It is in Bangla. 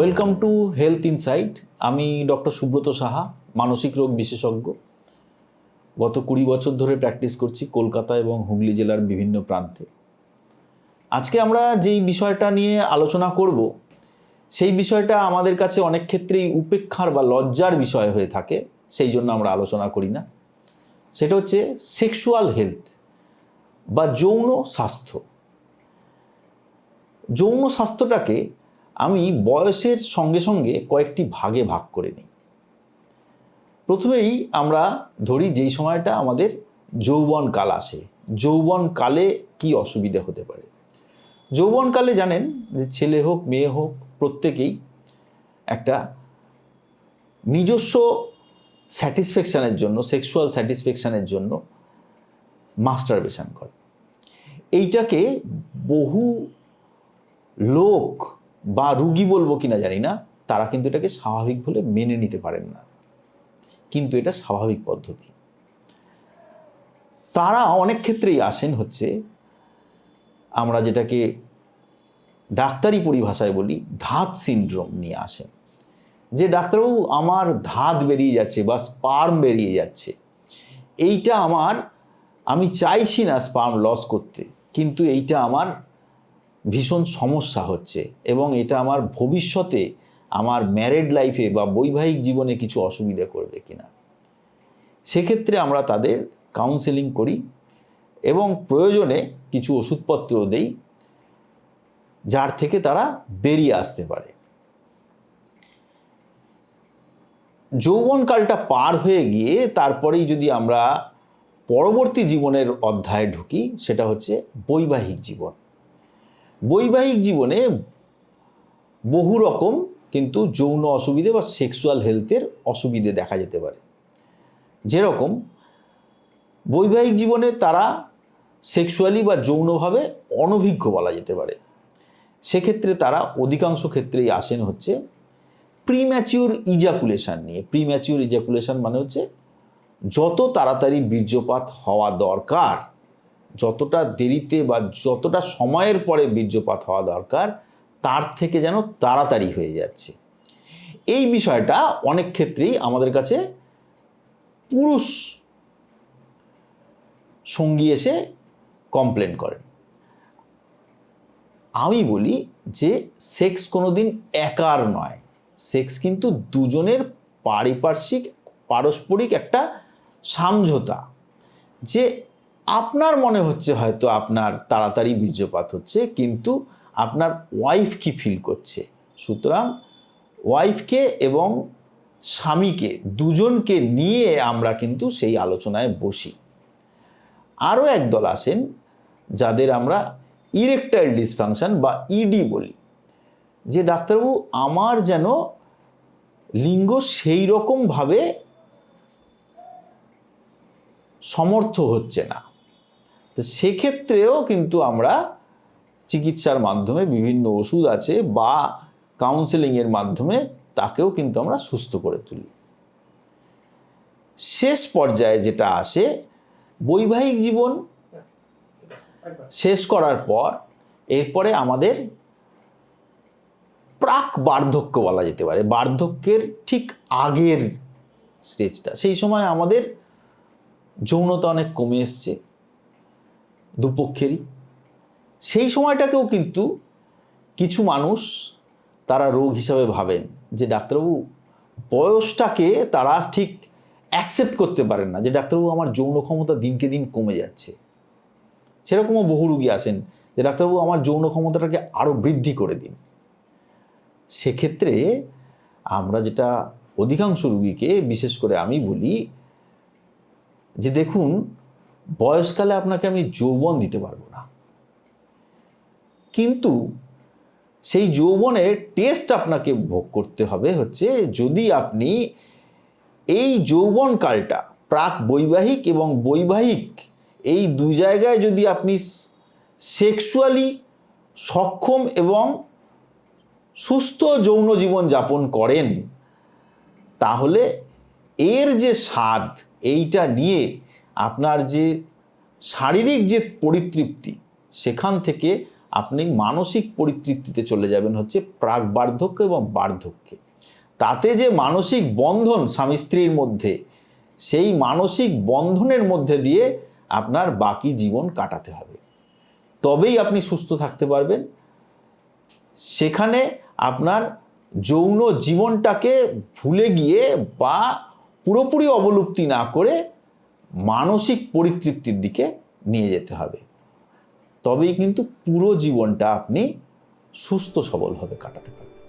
ওয়েলকাম টু হেলথ ইনসাইট আমি ডক্টর সুব্রত সাহা, মানসিক রোগ বিশেষজ্ঞ। গত কুড়ি বছর ধরে প্র্যাকটিস করছি কলকাতা এবং হুগলি জেলার বিভিন্ন প্রান্তে। আজকে আমরা যেই বিষয়টা নিয়ে আলোচনা করব, সেই বিষয়টা আমাদের কাছে অনেক ক্ষেত্রেই উপেক্ষার বা লজ্জার বিষয় হয়ে থাকে, সেই জন্য আমরা আলোচনা করি না। সেটা হচ্ছে সেক্সুয়াল হেলথ বা যৌন স্বাস্থ্য। যৌন স্বাস্থ্যটাকে আমি বয়সের সঙ্গে সঙ্গে কয়েকটি ভাগে ভাগ করে নিই। প্রথমেই আমরা ধরি যেই সময়টা আমাদের যৌবন কাল আসে। যৌবন কালে কি অসুবিধা হতে পারে? যৌবনকালে জানেন যে ছেলে হোক, মেয়ে হোক, প্রত্যেকেই একটা নিজস্ব স্যাটিসফ্যাকশানের জন্য, সেক্সুয়াল স্যাটিসফ্যাকশানের জন্য মাস্টারবেশন করে। এইটাকে বহু লোক বা রুগী বলব কিনা জানি না, তারা কিন্তু এটাকে স্বাভাবিক বলে মেনে নিতে পারেন না। কিন্তু এটা স্বাভাবিক পদ্ধতি। তারা অনেক ক্ষেত্রেই আসেন হচ্ছে, আমরা যেটাকে ডাক্তারি পরিভাষায় বলি ধাত সিনড্রোম নিয়ে আসেন। যে ডাক্তারবাবু, আমার ধাত বেরিয়ে যাচ্ছে বা স্পার্ম বেরিয়ে যাচ্ছে, এইটা আমার, আমি চাইছি না স্পার্ম লস করতে, কিন্তু এইটা আমার ভীষণ সমস্যা হচ্ছে এবং এটা আমার ভবিষ্যতে আমার ম্যারেড লাইফে বা বৈবাহিক জীবনে কিছু অসুবিধা করবে কিনা। সেক্ষেত্রে আমরা তাদের কাউন্সেলিং করি এবং প্রয়োজনে কিছু ওষুধপত্র দেই যার থেকে তারা বেরিয়ে আসতে পারে। যৌবনকালটা পার হয়ে গিয়ে তারপরেই যদি আমরা পরবর্তী জীবনের অধ্যায়ে ঢুকি সেটা হচ্ছে বৈবাহিক জীবন। বৈবাহিক জীবনে বহু রকম কিন্তু যৌন অসুবিধে বা সেক্সুয়াল হেলথের অসুবিধে দেখা যেতে পারে। যেরকম বৈবাহিক জীবনে তারা সেক্সুয়ালি বা যৌনভাবে অনভিজ্ঞ বলা যেতে পারে। সেক্ষেত্রে তারা অধিকাংশ ক্ষেত্রেই আসেন হচ্ছে প্রিম্যাচিউর ইজাকুলেশন নিয়ে। প্রিম্যাচিউর ইজাকুলেশন মানে হচ্ছে যত তাড়াতাড়ি বীর্যপাত হওয়া দরকার যতটা দেরিতে বা যতটা সময়ের পরে বীর্যপাত হওয়া দরকার, তার থেকে যেন তাড়াতাড়ি হয়ে যাচ্ছে। এই বিষয়টা অনেক ক্ষেত্রেই আমাদের কাছে পুরুষ সঙ্গী এসে কমপ্লেন করেন। আমি বলি যে সেক্স কোনোদিন একার নয়। সেক্স কিন্তু দুজনের পারিপার্শ্বিক, পারস্পরিক একটা সমঝোতা যে আপনার মনে হচ্ছে হয়তো আপনার তাড়াতাড়ি বীর্যপাত হচ্ছে, কিন্তু আপনার ওয়াইফ কি ফিল করছে? সুতরাং ওয়াইফকে এবং স্বামীকে, দুজনকে নিয়ে আমরা কিন্তু সেই আলোচনায় বসি। আরও একদল আসেন, যাদের আমরা ইরেকটাইল ডিসফাংশন বা ইডি বলি, যে ডাক্তারবাবু, আমার যেন লিঙ্গ সেই রকমভাবে সমর্থ হচ্ছে না। তো সেক্ষেত্রেও কিন্তু আমরা চিকিৎসার মাধ্যমে বিভিন্ন ওষুধ আছে বা কাউন্সেলিংয়ের মাধ্যমে তাকেও কিন্তু আমরা সুস্থ করে তুলি। শেষ পর্যায়ে যেটা আসে, বৈবাহিক জীবন শেষ করার পর এরপরে আমাদের প্রাক বার্ধক্য বলা যেতে পারে। বার্ধক্যের ঠিক আগের স্টেজটা সেই সময় আমাদের যৌনতা অনেক কমে এসছে। দুপক্ষেরই। সেই সময়টাকেও কিন্তু কিছু মানুষ তারা রোগ হিসাবে ভাবেন যে ডাক্তারবাবু, বয়সটাকে তারা ঠিক অ্যাকসেপ্ট করতে পারেন না, যে ডাক্তারবাবু আমার যৌন ক্ষমতা দিনকে দিন কমে যাচ্ছে। সেরকমও বহু রুগী আসেন যে ডাক্তারবাবু আমার যৌন ক্ষমতাটাকে আরও বৃদ্ধি করে দিন। সেক্ষেত্রে আমরা যেটা অধিকাংশ রুগীকে, বিশেষ করে আমি বলি যে দেখুন বয়সকালে আপনাকে আমি যৌবন দিতে পারব না। কিন্তু সেই যৌবনের টেস্ট আপনাকে ভোগ করতে হবে হচ্ছে যদি আপনি এই যৌবনকালটা প্রাক বৈবাহিক এবং বৈবাহিক এই দুই জায়গায় যদি আপনি সেক্সুয়ালি সক্ষম এবং সুস্থ যৌন জীবন যাপন করেন, তাহলে এর যে স্বাদ এইটা নিয়ে আপনার যে শারীরিক যে পরিতৃপ্তি, সেখান থেকে আপনি মানসিক পরিতৃপ্তিতে চলে যাবেন হচ্ছে প্রাক বার্ধক্য এবং বার্ধক্যে। তাতে যে মানসিক বন্ধন স্বামী স্ত্রীর মধ্যে, সেই মানসিক বন্ধনের মধ্যে দিয়ে আপনার বাকি জীবন কাটাতে হবে। তবেই আপনি সুস্থ থাকতে পারবেন। সেখানে আপনার যৌন জীবনটাকে ভুলে গিয়ে বা পুরোপুরি অবলুপ্তি না করে মানসিক পরিতৃপ্তির দিকে নিয়ে যেতে হবে। তবেই কিন্তু পুরো জীবনটা আপনি সুস্থ সবলভাবে কাটাতে পারবেন।